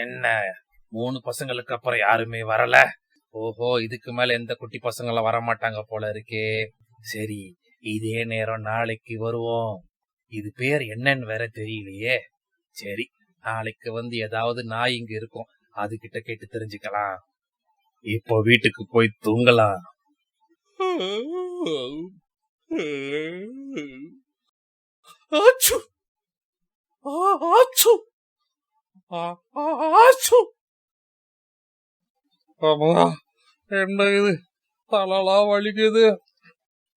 என்ன? மூணு பசங்களுக்கு அப்புறம் யாருமே வரல? ஓஹோ இதுக்கு மேல எந்த குட்டி பசங்களும் வர மாட்டாங்க போல இருக்கே. சரி இதே நேரம் நாளைக்கு வருவோம். இது பேர் என்னன்னு வேற தெரியலையே. சரி நாளைக்கு வந்து ஏதாவது நாய் இங்க இருக்கும். அது கிட்ட கேட்டு தெரிஞ்சுக்கலாம். இப்போ வீட்டுக்கு போய் தூங்கலாம். ஆச்சு. ஆ, ஆச்சு. அம்மா என்ன இது தலைலாம் வலிக்குது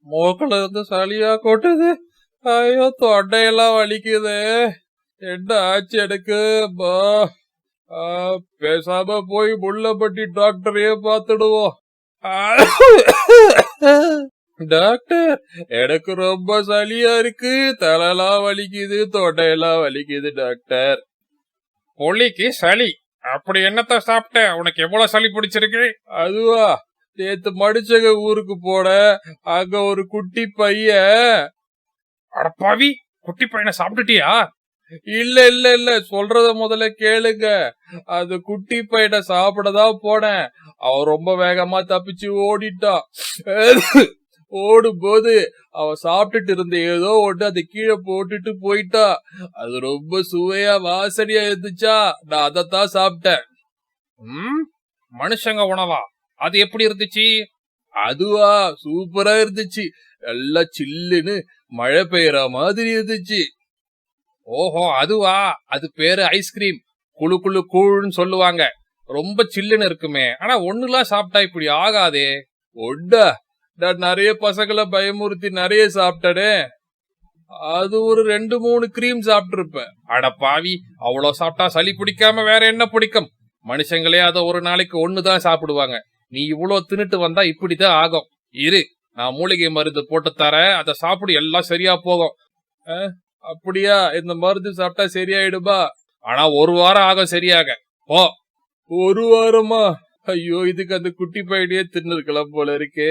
மூக்குல இருந்து சளியா கொட்டுது ஐயோ தொண்டையெல்லாம் வலிக்குது என்ன ஆச்சு எனக்கு பேசாம போய் முள்ளப்பட்டி டாக்டரையே பார்த்துடுவோம் டாக்டர் எனக்கு ரொம்ப சளியா இருக்கு தலையெல்லாம் வலிக்குது தொண்டையெல்லாம் வலிக்குது டாக்டர் புலிக்கு சளி. அப்படி என்னத்த சாப்பிட்ட உனக்கு எவ்வளவு சளி பிடிச்சிருக்கு? அதுவா நேத்து மடிச்சக ஊருக்கு போன அங்க ஒரு குட்டி பையன். அடப்பாவி குட்டி பையனை சாப்பிட்டுட்டியா? இல்ல இல்ல இல்ல சொல்றத முதல்ல கேளுங்க. அது குட்டி பையனை சாப்பிடதான் போனேன். அவன் ரொம்ப வேகமா தப்பிச்சு ஓடிட்டான். ஓடும்போது அவன் சாப்பிட்டுட்டு இருந்த ஏதோ ஒன்று அதை கீழே போட்டுட்டு போயிட்டா. அது ரொம்ப சுவையா வாசனையா இருந்துச்சா. நான் அதைத்தான் சாப்பிட்டேன். ம்? மனுஷங்க உணவா? அது எப்படி இருந்துச்சு? அதுவா சூப்பரா இருந்துச்சு. நல்லா சில்லுன்னு மழை பெய்யற மாதிரி இருந்துச்சு. ஓஹோ அதுவா? அது பேரு ஐஸ்கிரீம். குளு குளு கூழ்னு சொல்லுவாங்க. ரொம்ப சில்லுன்னு இருக்குமே. ஆனா ஒண்ணுலாம் சாப்பிட்டா இப்படி ஆகாதே. ஒட்டா நான் நிறைய பசங்களை பயமுறுத்தி நிறைய சாப்பிட்டடே அது ஒரு ரெண்டு மூணு கிரீம் சாப்பிட்டிருப்பேன். அட பாவி அவ்வளோ சாப்பிட்டா சளி பிடிக்காம வேற என்ன பிடிக்கும்? மனுஷங்களே அதை ஒரு நாளைக்கு ஒண்ணுதான் சாப்பிடுவாங்க. நீ இவ்வளோ தின்னுட்டு வந்தா இப்படிதான் ஆகும். இரு நான் மூலிகை மருந்து போட்டு தரேன். அதை சாப்பிடு எல்லாம் சரியா போகும். அஹ், அப்படியா? இந்த மருந்து சாப்பிட்டா சரியாயிடுமா? ஆனா ஒரு வாரம் ஆகும் சரியாக. போ. ஒரு வாரமா? ஐயோ இதுக்கு அந்த குட்டி பையனையே தின்னு இருக்கலாம் போல இருக்கே.